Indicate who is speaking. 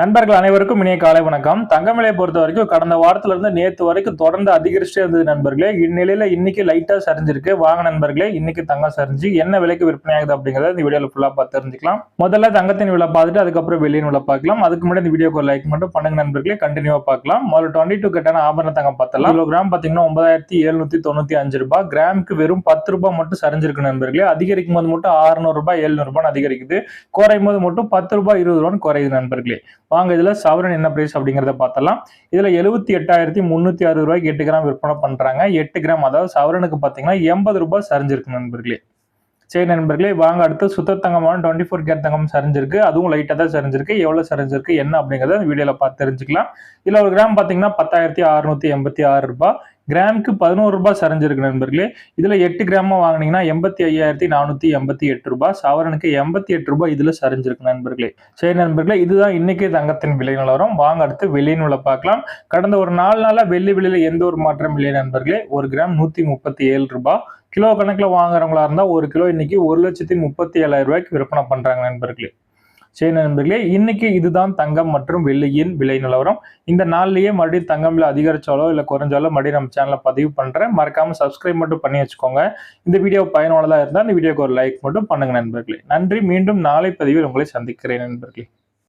Speaker 1: நண்பர்கள் அனைவருக்கும் இனிய காலை வணக்கம். தங்கம் பொறுத்த வரைக்கும் கடந்த வாரத்துல இருந்து நேத்து வரைக்கும் தொடர்ந்து அதிகரிச்சுட்டே இருந்தது நண்பர்களே. இந்நிலையில இன்னைக்கு லைட்டா சரிஞ்சிருக்கு. வாங்க நண்பர்களே இன்னைக்கு தங்கம் சரிஞ்சு என்ன விலைக்கு விற்பனை ஆகுது அப்படிங்கறத இந்த வீடியோல ஃபுல்லா பார்த்து தெரிஞ்சுக்கலாம். முதல்ல தங்கத்தின் விலை பார்த்துட்டு அதுக்கப்புறம் வெளியின் விலை பார்க்கலாம். அதுக்கு முன்னாடி இந்த வீடியோக்கு ஒரு லைக் மட்டும் பண்ணுங்க நண்பர்களே. கண்டினியூவா பார்க்கலாம். முதல்ல டுவெண்ட்டி டூ கட்டான ஆபரண தங்கம் பார்த்தலாம் கிலோ கிராம் பாத்தீங்கன்னா ஒன்பதாயிரத்தி எழுநூத்தி தொண்ணூத்தி அஞ்சு ரூபாய். கிராமுக்கு வெறும் பத்து ரூபாய் மட்டும் சரிஞ்சிருக்கு நண்பர்களே. அதிகரிக்கும் போது மட்டும் அறுநூறு ரூபாய் எழுநூறு ரூபாய் அதிகரிக்குது. குறையும் போது மட்டும் பத்து ரூபாய் இருபது ரூபான்னு குறையுது நண்பர்களே. வாங்க இதில் சவரன் என்ன பிரைஸ் அப்படிங்கிறத பார்த்தலாம் இதில் எழுபத்தி எட்டாயிரத்தி முந்நூற்றி அறுபது ரூபாய்க்கு எட்டு கிராம் விற்பனை பண்ணுறாங்க எட்டு கிராம் அதாவது சவரனுக்கு பார்த்தீங்கன்னா எண்பது ரூபாய் சரிஞ்சிருக்கு நண்பர்களே. சரி நண்பர்களே வாங்க அடுத்து சுத்த தங்கமான டுவெண்ட்டி ஃபோர் கேர் தங்கம் சரிஞ்சிருக்கு. அதுவும் லைட்டாக தான் சரிஞ்சிருக்கு. எவ்வளோ சரிஞ்சிருக்கு என்ன அப்படிங்கிறத வீடியோவில் பார்த்து தெரிஞ்சுக்கலாம். இதில் ஒரு கிராம் பார்த்தீங்கன்னா பத்தாயிரத்தி அறுநூத்தி எண்பத்தி ஆறு ரூபாய். கிராமுக்கு பதினோரு ரூபாய் சரிஞ்சிருக்கு நண்பர்களே. இதுல எட்டு கிராமா வாங்குனீங்கன்னா எண்பத்தி ஐயாயிரத்தி நானூத்தி எண்பத்தி எட்டு ரூபாய். சவரனுக்கு எண்பத்தி எட்டு ரூபாய் இதுல சரிஞ்சிருக்கு நண்பர்களே. சரி நண்பர்களே இதுதான் இன்னைக்கு தங்கத்தின் விலை நிலவரம். வாங்க அடுத்து வெள்ளியின் விலை பார்க்கலாம். கடந்த ஒரு நாலு நாளா வெள்ளி விலையில எந்த ஒரு மாற்றம் இல்லை நண்பர்களே. ஒரு கிராம் நூத்தி முப்பத்தி ஏழு ரூபாய். கிலோ கணக்கில் வாங்குறவங்களா இருந்தா ஒரு கிலோ இன்னைக்கு ஒரு லட்சத்தி முப்பத்தி ஏழாயிரம் ரூபாய்க்கு விற்பனை பண்றாங்க நண்பர்களே. சரி நண்பர்களே இன்னைக்கு இதுதான் தங்கம் மற்றும் வெள்ளியின் விலை நிலவரம். இந்த நாள்லயே மறுபடியும் தங்கம் விலை அதிகரிச்சாலோ இல்லை குறைஞ்சாலோ மறுபடியும் நம்ம சேனலை பதிவு பண்றேன். மறக்காம சப்ஸ்கிரைப் மட்டும் பண்ணி வச்சுக்கோங்க. இந்த வீடியோ பயனுள்ளதாக இருந்தால் இந்த வீடியோக்கு ஒரு லைக் மட்டும் பண்ணுங்க நண்பர்களே. நன்றி. மீண்டும் நாளை பதிவில் உங்களை சந்திக்கிறேன் நண்பர்களே.